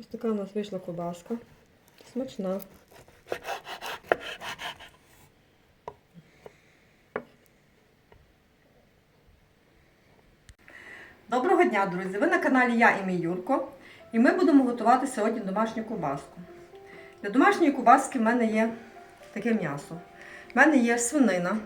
Ось така у нас вийшла кобаска. Смачна. Доброго дня, друзі! Ви на каналі Я і мій Юрко. І ми будемо готувати сьогодні домашню кубаску. Для домашньої кубаски в мене є таке м'ясо. У мене є свинина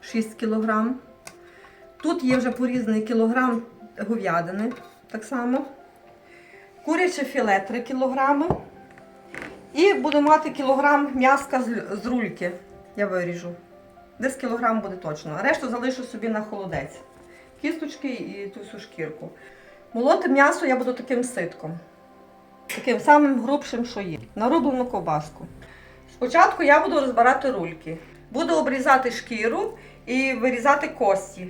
6 кг. Тут є вже порізаний кілограм говядини, так само. Куряче філе 3 кг. І буду мати кілограм м'яска з, рульки. Я виріжу. Десь кілограм буде точно. Решту залишу собі на холодець. Кісточки і ту всю шкірку. Молоти м'ясо я буду таким ситком. Таким самим грубшим, що є. Нарублену ковбаску. Спочатку я буду розбирати рульки. Буду обрізати шкіру і вирізати кості.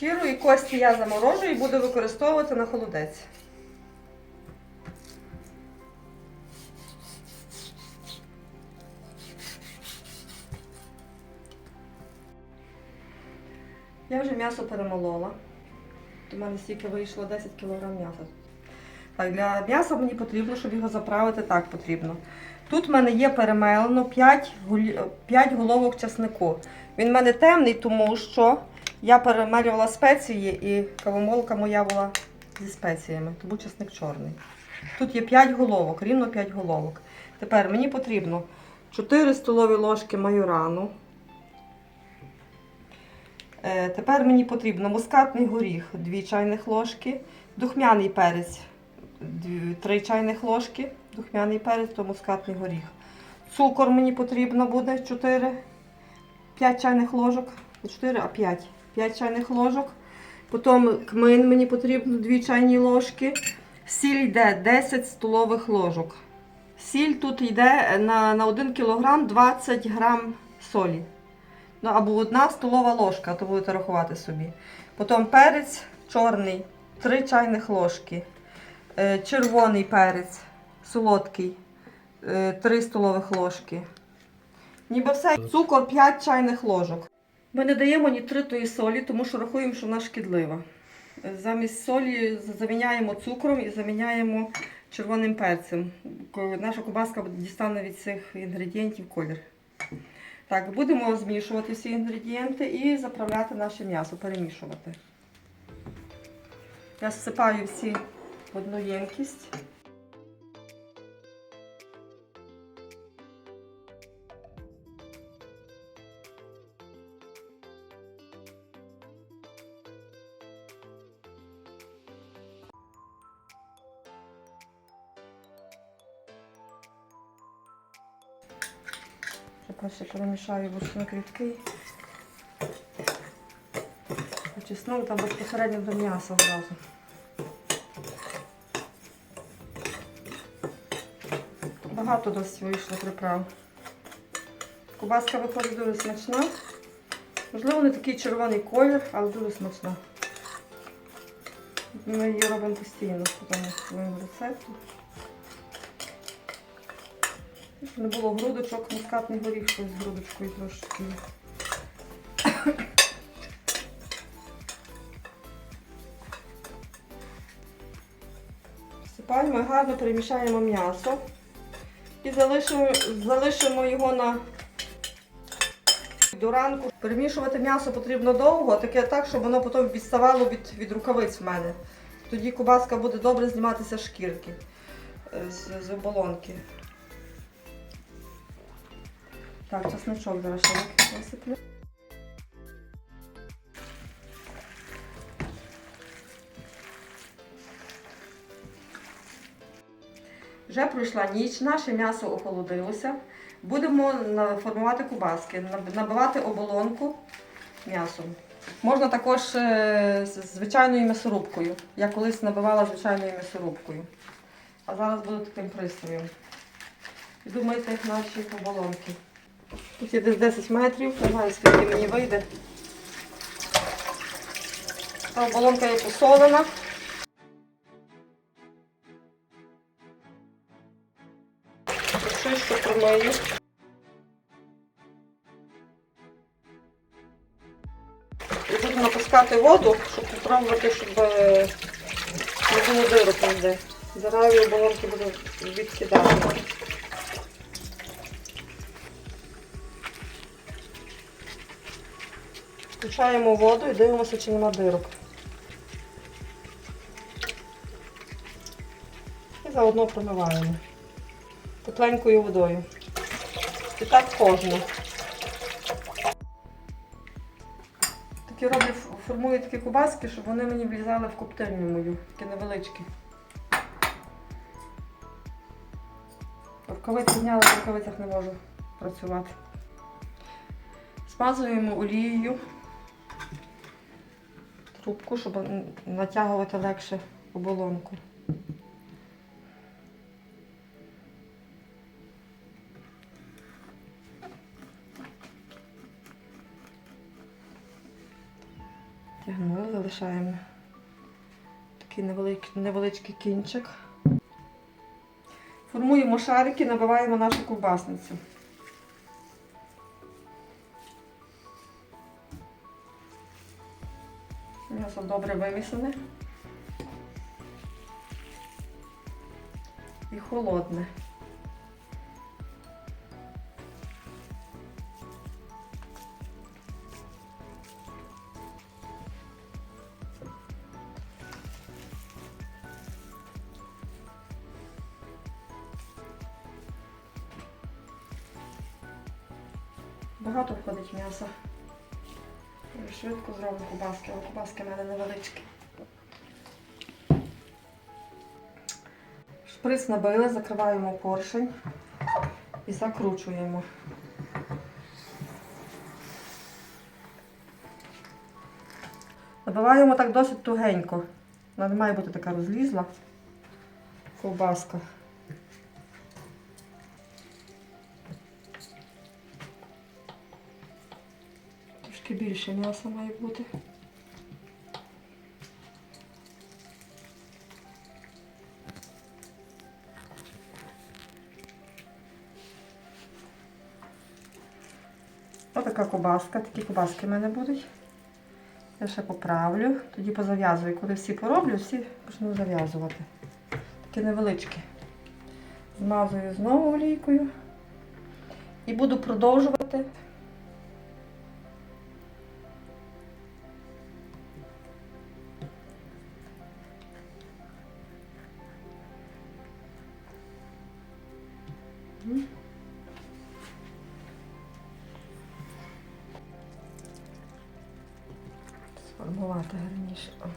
Шкіру і кості я заморожу і буду використовувати на холодець. Я вже м'ясо перемолола. У мене стільки вийшло 10 кг м'яса. Так, для м'яса мені потрібно, щоб його заправити, так потрібно. Тут в мене є перемелено 5, 5 головок часнику. Він в мене темний, тому що я перемелювала спеції і кавомолка моя була зі спеціями, тому часник чорний. Тут є 5 головок, рівно 5 головок. Тепер мені потрібно 4 столові ложки майорану. Е, Тепер мені потрібно мускатний горіх 2 чайних ложки, духмяний перець 3 чайних ложки, духмяний перець то мускатний горіх. Цукор мені потрібно буде 4, 5 чайних ложок, не 4, а 5. 5 чайних ложок. Потім кмин мені потрібно 2 чайні ложки. Сіль йде 10 столових ложок. Сіль тут йде на, на 1 кг 20 грам солі. Ну, або одна столова ложка, то будете рахувати собі. Потім перець чорний, 3 чайних ложки. Е, Червоний перець солодкий, 3 столових ложки. Ніби все, цукор 5 чайних ложок. Ми не даємо нітритої солі, тому що рахуємо, що вона шкідлива. Замість солі заміняємо цукром і заміняємо червоним перцем. Наша кубаска дістане від цих інгредієнтів колір. Так, будемо змішувати всі інгредієнти і заправляти наше м'ясо, перемішувати. Я всипаю всі в одну ємкість. Ще перемішаю борщник рідкий. Чеснок там безпосередньо до м'яса одразу. Багато досить вийшло приправ. Кубаска виходить дуже смачна. Можливо, не такий червоний колір, але дуже смачна. Ми її робимо постійно по тому своєму рецепту. Не було грудочок, мускатний горіх щось з грудочкою трошки. Всипаємо і гарно перемішаємо м'ясо і залишимо, залишимо його на до ранку. Перемішувати м'ясо потрібно довго, таке так, щоб воно потім відставало від, від рукавиць в мене. Тоді кубаска буде добре зніматися шкірки е, з, з оболонки. Так, чесночок зараз ще висиплю. Вже пройшла ніч, наше м'ясо охолодилося. Будемо формувати кубаски, набивати оболонку м'ясом. Можна також е, з звичайною м'ясорубкою. Я колись набивала звичайною м'ясорубкою. А зараз буду таким пристроєм. І думайте, наші оболонки. Тут є десь 10 метрів, не знаю, скільки мені вийде. Та оболонка є посолена. Шишку промию. І буду напускати воду, щоб попробувати, щоб е, не було дирок ніде. Зразу оболонки буду відкидати. Включаємо воду і дивимося, чи нема дирок. І заодно промиваємо тепленькою водою. І так кожну. Такі роблю, формую такі кубаски, щоб вони мені влізали в коптильню мою, такі невеличкі. Рукавиці зняла, в рукавицях не можу працювати. Смазуємо олією трубку, щоб натягувати легше оболонку. Тягнули, залишаємо такий невеличкий, невеличкий кінчик. Формуємо шарики, набиваємо нашу ковбасницю. М'ясо добре вимісане. І холодне. Багато входить м'яса. Швидко зроблю кубаски, але кубаски в мене невеличкі. Шприц набили, закриваємо поршень і закручуємо. Набиваємо так досить тугенько. Вона не має бути така розлізла ковбаска. Трошки більше м'яса має бути. Отака кубаска, такі кубаски в мене будуть. Я ще поправлю, тоді позав'язую. Коли всі пороблю, всі почну зав'язувати. Такі невеличкі. Змазую знову олійкою. І буду продовжувати. 开始啊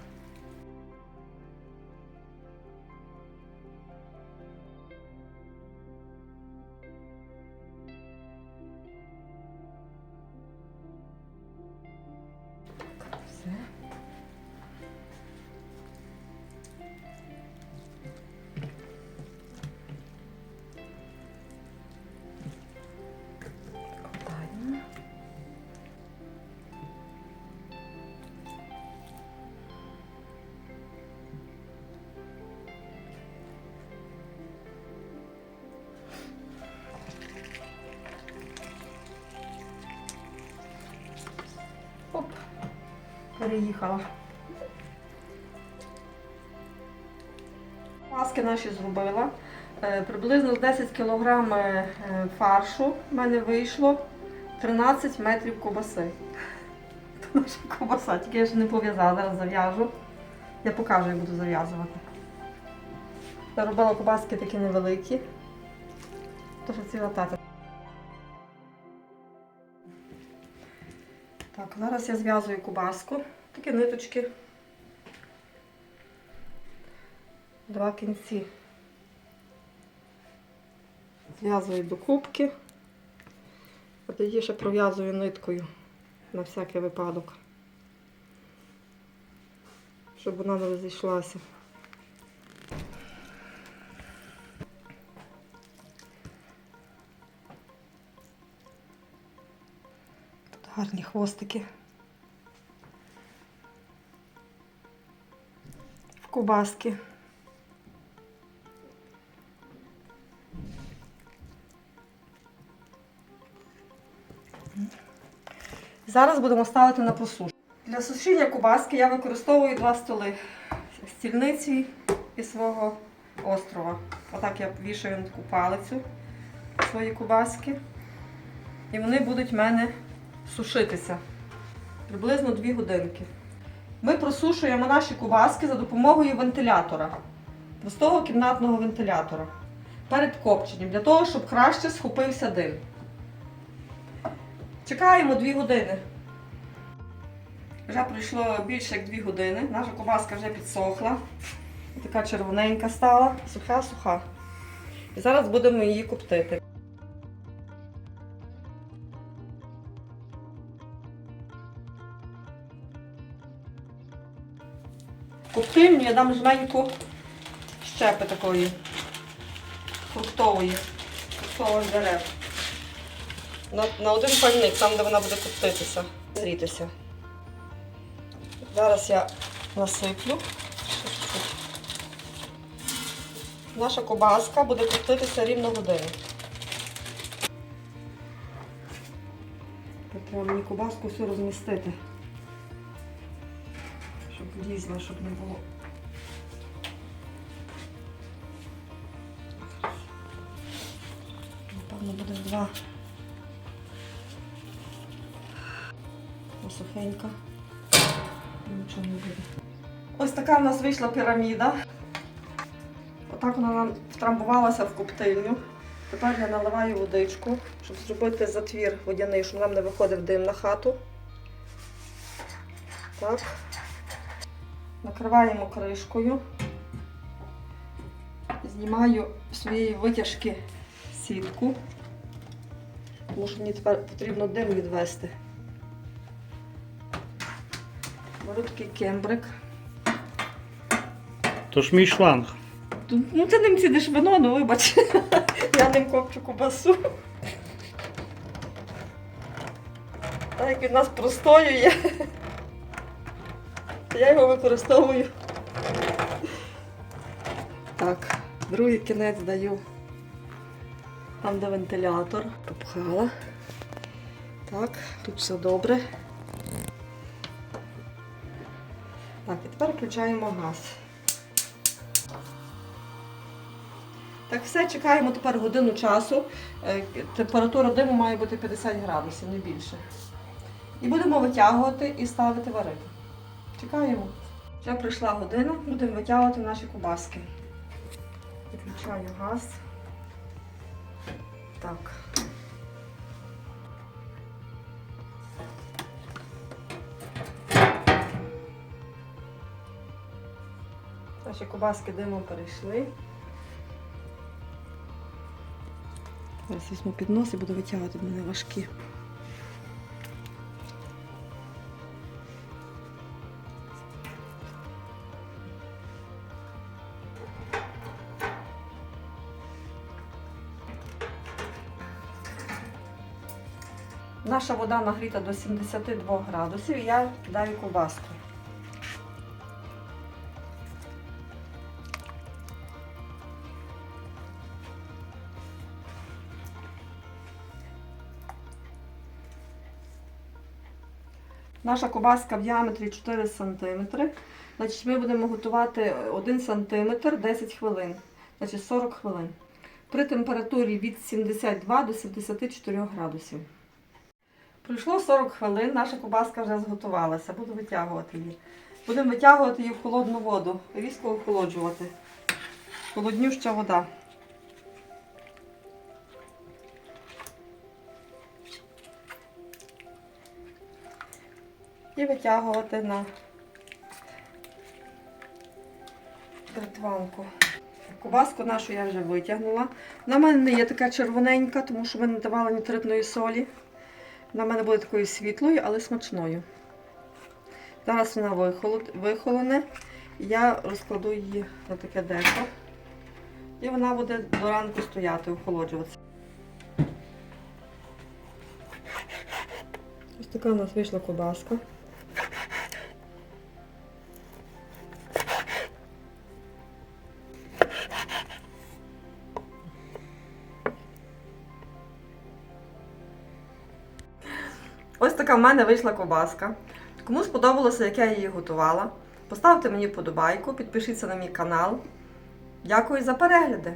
переїхала. Маски наші зробила. Е, Приблизно 10 кг е, фаршу в мене вийшло 13 метрів ковбаси. Це наша ковбаса, тільки я ще не пов'язала, зараз зав'яжу. Я покажу, як буду зав'язувати. Я робила ковбаски такі невеликі. Тож ці латати. Так, зараз я зв'язую кубаску. Такі ниточки. Два кінці. Зв'язую до кубки. А тоді ще пров'язую ниткою на всякий випадок. Щоб вона не розійшлася. Гарні хвостики. В кубаски. Зараз будемо ставити на просушку. Для сушіння кубаски я використовую два столи стільниці і свого острова. Отак я вішаю на таку палицю свої кубаски. І вони будуть в мене сушитися приблизно 2 годинки. Ми просушуємо наші кубаски за допомогою вентилятора, простого кімнатного вентилятора перед копченням, для того, щоб краще схопився дим. Чекаємо 2 години. Вже пройшло більше як 2 години. Наша кубаска вже підсохла. Така червоненька стала, суха-суха. І зараз будемо її коптити. Коптильню я дам жменьку щепи такої фруктової, фруктових дерев. На, на один пальник, там, де вона буде коптитися, грітися. Зараз я насиплю. Наша кобаска буде коптитися рівно годину. Треба мені кобаску всю розмістити. Щоб влізла, щоб не було. Напевно, буде два. Сухенька. Нічого не буде. Ось така в нас вийшла піраміда. Отак вона втрамбувалася в коптильню. Тепер я наливаю водичку, щоб зробити затвір водяний, щоб нам не виходив дим на хату. Так. Накриваємо кришкою. Знімаю з своєї витяжки сітку, тому що мені тепер потрібно дим відвести. Беру такий кембрик. То ж мій шланг. Ну, ти ним сідиш вино, ну вибач. Я ним копчу кубасу. Так як він нас простоює, то я його використовую. Так, другий кінець даю. Там, де вентилятор. Попхала. Так, тут все добре. Так, і тепер включаємо газ. Так, все, чекаємо тепер годину часу. Е, Температура диму має бути 50 градусів, не більше. І будемо витягувати і ставити варити. Чекаємо. Вже пройшла година, будемо витягувати наші кубаски. Виключаю газ. Так. Наші кубаски димом перейшли. Зараз візьму піднос і буду витягувати, вони важкі. Наша вода нагріта до 72 градусів я кидаю ковбаску. Наша кубаска в діаметрі 4 см. Значить, ми будемо готувати 1 см 10 хвилин. Значить 40 хвилин. При температурі від 72 до 74 градусів. Пройшло 40 хвилин, наша кубаска вже зготувалася. Буду витягувати її. Будемо витягувати її в холодну воду, різко охолоджувати. Холоднюща вода. І витягувати на бритванку. Кубаску нашу я вже витягнула. В мене не є така червоненька, тому що ми не давали нітритної солі. Вона в мене буде такою світлою, але смачною. Зараз вона вихолоне. Я розкладу її на таке деко. І вона буде до ранку стояти, охолоджуватися. Ось така у нас вийшла кубаска. Така в мене вийшла кобаска. Кому сподобалося, як я її готувала, поставте мені вподобайку, підпишіться на мій канал. Дякую за перегляди!